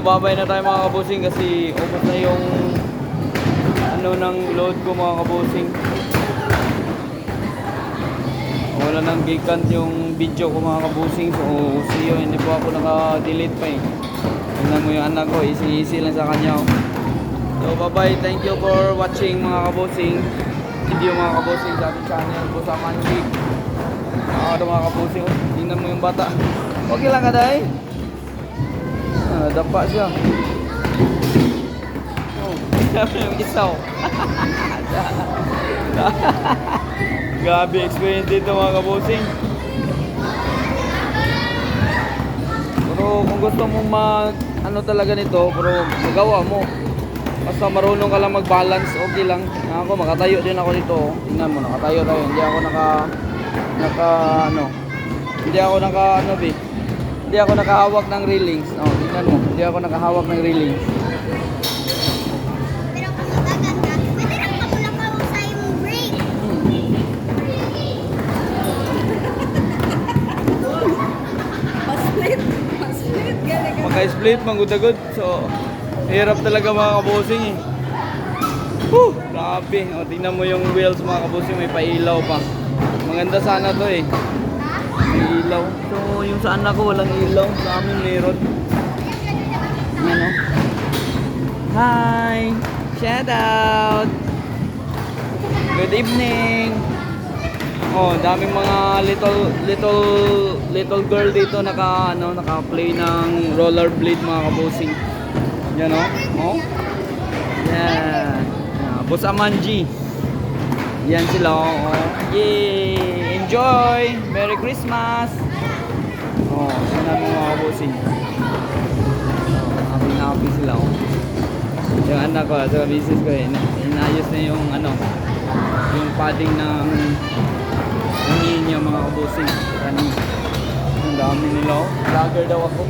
babay na tayo mga kabusing kasi ubos na yung ano ng load ko mga kabusing. Wala nang gigant yung video ko mga kabusing. So, see you. Hindi po ako naka-delete pa eh. Tingnan mo yung anak ko. Easy-easy lang sa kanya. oh. So, bye-bye. Thank you for watching mga kabusing. Video mga kabusing sa ating channel. Busa Manjik. Ah, ito mga kabusing. oh. Tingnan mo yung bata. Okay lang ka, day? Ah, dapa siya. Isaw. Grabe experience dito mga kabusing. Pero kung gusto mong mag ano talaga nito, pero magawa mo. Basta marunong ka lang mag-balance, okay lang. Ako, makatayo din ako dito. oh. Tingnan mo, nakatayo tayo. Hindi ako naka, naka, ano, hindi ako naka, ano, be. Hindi ako nakahawak ng railings. Oh, tingnan mo, hindi ako nakahawak ng railings. Pero kung magaganda, pwede lang kapulakaw sa imong break. Paslit. Paslit. Galing ka. Maka-split, manggudagod. So, hirap talaga mga kabusing eh. Whew, grabe. O, tingnan mo yung wheels mga kabusing, may pailaw pa. Maganda sana to eh. May ilaw. So, yung sa anak ko walang ilaw. Sa amin meron. Ano? Hi! Shout out! Good evening! Oh, daming mga little little little girl dito naka ano, naka-play ng rollerblade mga kabusing. Yan oh. Oh. Yeah. yeah. Boss Amanji. Yan sila oh. Yay! Enjoy! Merry Christmas! Oh, yan ang mga kabusing. Oh, happy happy sila oh. Yung anak ko, sa misis ko, ina inayos na yung ano, yung padding ng ng niya mga kabusing. Ano, ang dami nila oh. Vlogger daw ako.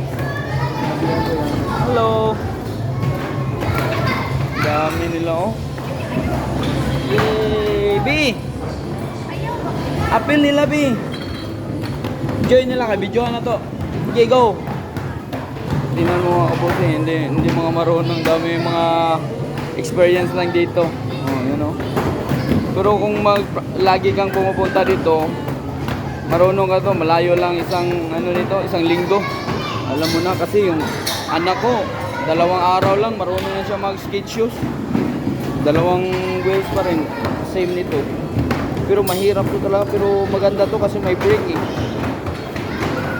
Hello! Dami nila oh. Yay! B! Apil nila B! Join nila kay video na to. Okay, go! Tingnan mo mga kabusing, hindi, hindi mga marunong dami mga experience lang dito. Oh, yun oh. Pero kung mag, lagi kang pumupunta dito, marunong ka to, malayo lang isang ano nito, isang linggo. Alam mo na kasi yung anak ko, dalawang araw lang marunong na siya mag skate shoes. Dalawang wheels pa rin, same nito. Pero mahirap to talaga, pero maganda to kasi may brake eh.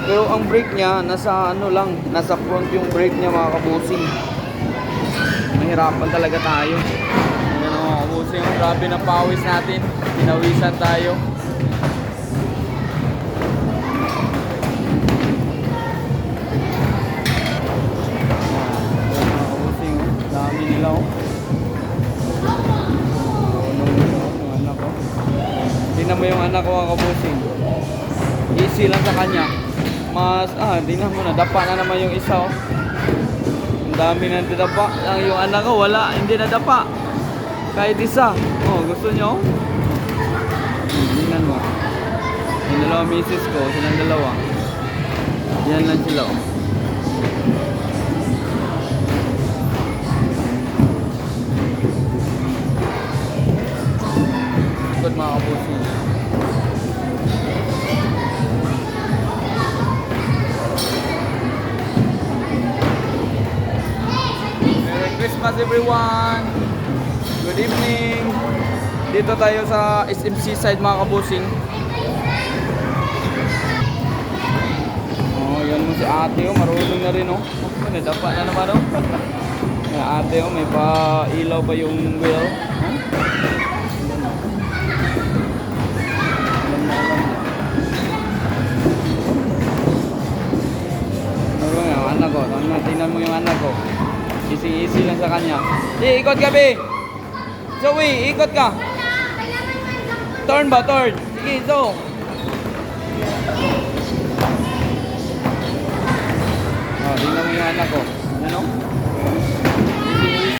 Pero ang brake niya, nasa ano lang, nasa front yung brake niya mga kabusing. Mahirapan talaga tayo. Ayan mga kabusing, grabe ng pawis natin. Pinawisan tayo. Tingnan mo yung anak ko mga kabusing. Easy lang sa kanya. Mas, ah, tingnan mo na, dapa na naman yung isa oh. Ang dami na nadapa. Ang yung anak ko, wala, hindi nadapa. Kahit isa. Oh, gusto nyo? Tingnan mo. Yung dalawa misis ko, silang dalawa. Yan lang sila oh. Everyone! Good evening! Dito tayo sa SMC side mga kabusing. Oh, yan mo si ate oh, marunong na rin oh. Oh, nadapa na naman oh. May ate oh, may pa ilaw pa yung wheel. Nga, ang anak ko, tingnan, tingnan mo yung anak ko. Easy-easy lang sa kanya. Di, ikot ka, be! Zoe, ikot ka! Turn ba, turn? Sige, Zo! Oh, tingnan mo yung anak ko. Ano?